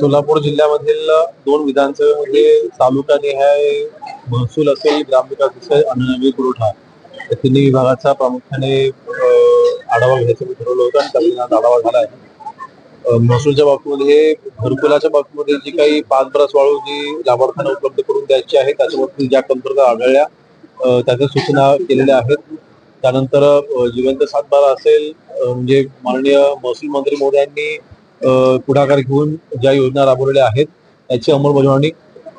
सोलापूर जिल्ह्यामधील दोन विधानसभेमध्ये तालुकानिहाय महसूल असेल ग्रामविकास असेल अन्नवी पुरवठा. या तिन्ही विभागाचा प्रामुख्याने आढावा घ्यायचं मी ठरवलं होतं आणि त्याचा आज आढावा झाला आहे. महसूलच्या बाबतीमध्ये घरकुलाच्या बाबतीमध्ये जी काही पाच बरस वाळू जी लाभार्थ्यांना उपलब्ध करून द्यायची आहे त्याच्यावरती ज्या कमतरता आढळल्या त्याच्या सूचना केलेल्या आहेत. त्यानंतर जिवंत सातबारा असेल म्हणजे माननीय महसूल मंत्री मोदी यांनी पुढाकार घेऊन ज्या योजना राबवलेल्या आहेत त्याची अंमलबजावणी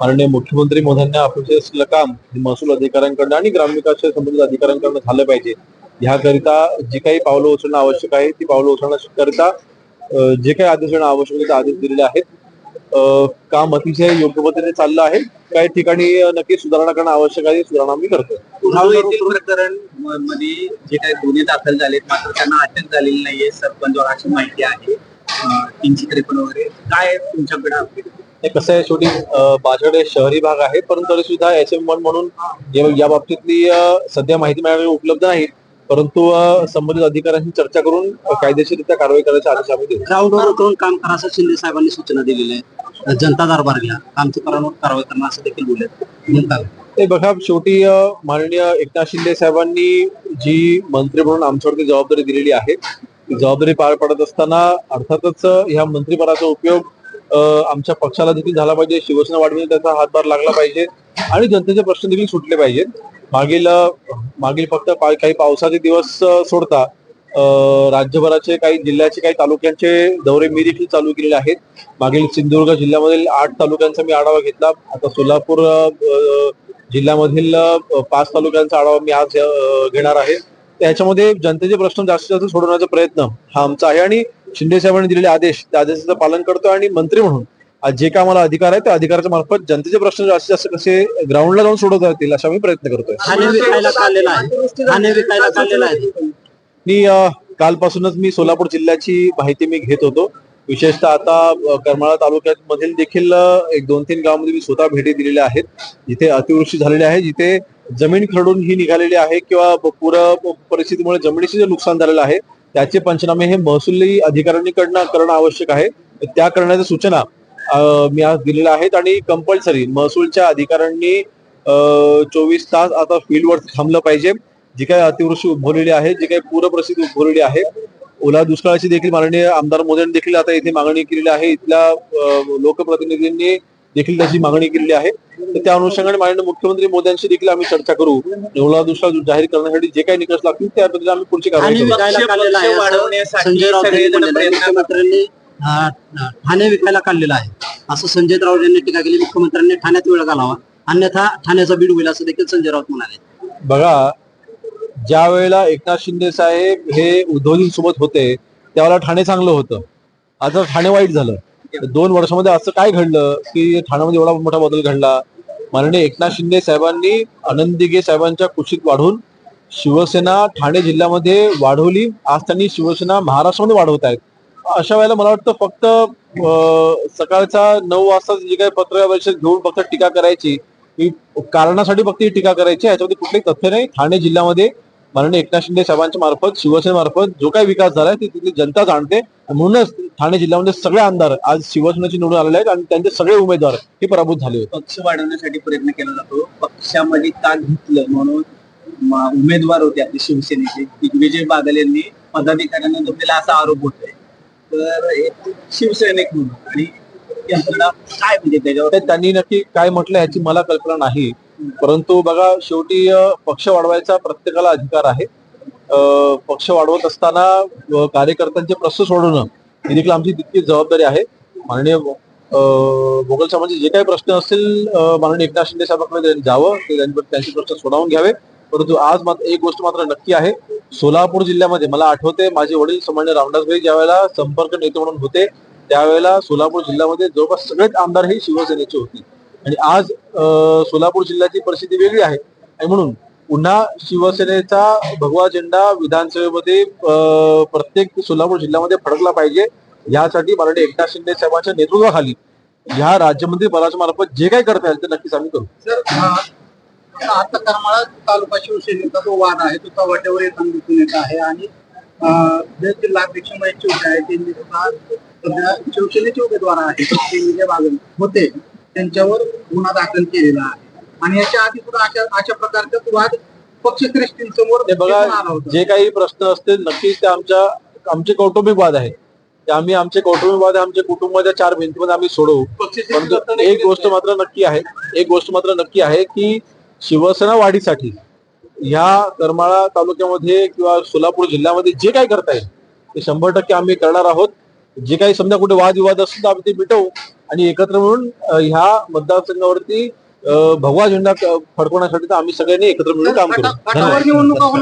माननीय मुख्यमंत्री महोदयांना अपेक्षित असलेलं काम महसूल अधिकाऱ्यांकडनं आणि ग्रामविकासच्या संबंधित अधिकाऱ्यांकडनं झालं पाहिजे. ह्याकरिता जी काही पावलं उचलणं आवश्यक आहे ती पावलं उचलण्याकरिता जे काही आदेश देणं आवश्यक आहे ते आदेश दिलेले आहेत. काम अतिशय योग्य पद्धतीने चाललं आहे. काही ठिकाणी नक्की सुधारणा करणं आवश्यक आहे सुधारणा आम्ही करतो प्रकरणमध्ये जे काही गुन्हे दाखल झालेत मात्र त्यांना अटक झालेली नाहीये सरपंचवर अशी माहिती आहे. तीनशे त्रेपन्न वगैरे. काय तुमच्याकडे? हे कसं आहे शेवटी माझ्याकडे शहरी भाग आहे परंतु तरी सुद्धा एस एम वन म्हणून या- या बाबतीतली सध्या माहिती मिळालेली उपलब्ध नाही. परंतु संबंधित अधिकाऱ्यांशी चर्चा करून अ, कायदेशीररित्या कारवाई करायचे आदेश आम्ही ग्राउंडवर उतरून काम करा असं शिंदे साहेबांनी सूचना दिलेली आहे. जनता दरबार घ्या. कामचुकारांवर कारवाई करणं असं देखील बोलले ते बघा शेवटी माननीय एकनाथ शिंदे साहेबांनी जी मंत्री म्हणून आमच्यावरती जबाबदारी दिलेली आहे जबाबदारी पार पडत असताना अर्थातच ह्या मंत्रिपदाचा उपयोग आमच्या पक्षाला देखील झाला पाहिजे. शिवसेना वाढवणे त्याचा हातभार लागला पाहिजे आणि जनतेचे प्रश्न देखील सुटले पाहिजेत. मागील मागील फक्त काही पावसाचे दिवस सोडता राज्यभराचे काही जिल्ह्याचे काही तालुक्यांचे दौरे मी देखील चालू केलेले आहेत. मागील सिंधुदुर्ग जिल्ह्यामधील आठ तालुक्यांचा मी आढावा घेतला. आता सोलापूर जिल्ह्यामधील पाच तालुक्यांचा आढावा मी आज घेणार आहे. त्याच्यामध्ये जनतेचे प्रश्न जास्तीत जास्त सोडवण्याचा प्रयत्न हा आमचा आहे. आणि शिंदे साहेबांनी दिलेले आदेश त्या आदेशाचं पालन करतो आणि मंत्री म्हणून आज जे काय मला अधिकार आहे त्या अधिकाराच्या मार्फत जनतेचे प्रश्न जास्तीत जास्त कसे ग्राउंडला जाऊन सोडवता येतील असा मी प्रयत्न करतोय. मी कालपासूनच मी सोलापूर जिल्ह्याची माहिती मी घेत होतो. विशेषतः आता करमाळा तालुक्यात मधील देखील एक दोन तीन गावांमध्ये मी स्वतः भेटी दिलेल्या आहेत. जिथे अतिवृष्टी झालेली आहे जिथे जमीन खरडून ही निघालेली आहे किंवा पूर परिस्थितीमुळे जमिनीचे जे नुकसान झालेलं आहे त्याचे पंचनामे हे महसुली अधिकाऱ्यांनीकडनं करणं आवश्यक आहे. त्या करण्याच्या सूचना मी आज दिलेल्या आहेत आणि कंपल्सरी महसूलच्या अधिकाऱ्यांनी चोवीस तास आता फील्डवर थांबलं पाहिजे. जी काही अतिवृष्टी उद्भवलेली आहे जी काही पूरपरिस्थिती उद्भवलेली आहे ओला दुष्काळाची देखील माननीय आमदार मोदी देखील आता इथे मागणी केलेली आहे. इथल्या लोकप्रतिनिधींनी देखील त्याची मागणी केलेली आहे. तर त्या अनुषंगाने माननीय मुख्यमंत्री मोदयांशी देखील आम्ही चर्चा करू. ओला दुष्काळ जाहीर करण्यासाठी जे काही निकष लागतील त्या पद्धतीने आम्ही पुढची कारवाई ठाणे विकायला काढलेला आहे. असं संजय राऊत यांनी अं, ठाणे विकायला काढलेला आहे. असं संजय राऊत यांनी टीका केली. मुख्यमंत्र्यांनी ठाण्यात वेळ घालावा. अन्यथा ठाण्याचा बीड होईल असं देखील संजय राऊत म्हणाले. बघा ज्या वेळेला एकनाथ शिंदे साहेब हे उद्धवजीं सोबत होते त्यावेळेला ठाणे चांगलं होतं. आता ठाणे वाईट झालं. दोन वर्षामध्ये असं काय घडलं की ठाण्यामध्ये एवढा मोठा बदल घडला? माननीय एकनाथ शिंदे साहेबांनी आनंद दिघे साहेबांच्या कुशीत वाढून शिवसेना ठाणे जिल्ह्यामध्ये वाढवली. आज त्यांनी शिवसेना महाराष्ट्रामध्ये वाढवत आहेत. अशा वेळेला मला वाटतं फक्त सकाळचा नऊ वाजता जी काही पत्र परिषद घेऊन फक्त टीका करायची ही कारणासाठी फक्त ही टीका करायची याच्यामध्ये कुठलेही तथ्य नाही. ठाणे जिल्ह्यामध्ये माननीय एकनाथ शिंदे साहेबांच्या मार्फत शिवसेनेमार्फत जो काही विकास झालाय ते तिथली जनता जाणते. म्हणूनच ठाणे जिल्ह्यामध्ये सगळे आमदार आज शिवसेनेचे निवडून आलेले आहेत आणि त्यांचे सगळे उमेदवार हे पराभूत झाले होते. पक्ष वाढवण्यासाठी प्रयत्न केला जातो. पक्षामध्ये का घेतलं म्हणून उमेदवार होते आपले शिवसेनेचे. दिग्विजय बागल यांनी पदाधिकाऱ्यांना जमलेला असा आरोप होतोय. तर शिवसैनिक म्हणून आणि यंत्रणा काय म्हणजे त्याच्यावर त्यांनी नक्की काय म्हटलं याची मला कल्पना नाही. परंतु बघा शेवटी पक्ष वाढवायचा प्रत्येकाला अधिकार आहे. पक्ष वाढवत असताना कार्यकर्त्यांचे प्रश्न सोडवणं ही देखील आमची तितकी जबाबदारी आहे. माननीय मोगल साहेबांचे जे काही प्रश्न असतील माननीय एकनाथ शिंदे साहेबांकडे जावं ते त्यांचे प्रश्न सोडावून घ्यावे. परंतु आज मात्र एक गोष्ट मात्र नक्की आहे. सोलापूर जिल्ह्यामध्ये मला आठवते माझे वडील सामान्य रामदास भाई ज्यावेळेला संपर्क नेते म्हणून होते त्यावेळेला सोलापूर जिल्ह्यामध्ये जवळपास सगळेच आमदार हे शिवसेनेचे होते. आणि आज सोलापूर जिल्ह्याची परिस्थिती वेगळी आहे. आणि म्हणून पुन्हा शिवसेनेचा भगवा झेंडा विधानसभेमध्ये प्रत्येक सोलापूर जिल्ह्यामध्ये फडकला पाहिजे यासाठी माननीय एकनाथ शिंदे साहेबांच्या नेतृत्वाखाली ह्या राज्यमंत्री पदाच्या मार्फत जे काही करता येईल ते नक्कीच आम्ही करू. आता करमाळा तालुका शिवसेनेचा जो वाद आहे तो तवाट्यावर येताना दिसून येत आहे आणि जे जिल्हाध्यक्ष महेश चौधरी आहे त्यांनी सुद्धा सध्या शिवसेनेचे उमेदवार आहेत विजय बागल होते. त्यांच्यावर गुन्हा दाखल केलेला आहे. आणि याच्या आधी सुद्धा अशा अशा प्रकारचा वाद पक्षश्रेष्ठींसमोर बघा. जे काही प्रश्न असतील नक्कीच ते आमच्या आमचे कौटुंबिक वाद आहेत. ते आम्ही आमचे कौटुंबिक वाद आमच्या कुटुंबाच्या चार भिंतीमध्ये आम्ही सोडवू. परंतु एक गोष्ट. मात्र नक्की आहे एक गोष्ट मात्र नक्की आहे की शिवसेना वाढीसाठी ह्या करमाळा तालुक्यामध्ये किंवा सोलापूर जिल्ह्यामध्ये जे काही करता येईल ते शंभर टक्के आम्ही करणार आहोत. जे काही समजा कुठे वादविवाद असतील तर आम्ही ते मिटवू. आणि एकत्र मिळून ह्या मतदारसंघावरती भगवा झेंडा फडकवण्यासाठी तर आम्ही सगळ्यांनी एकत्र मिळून काम करू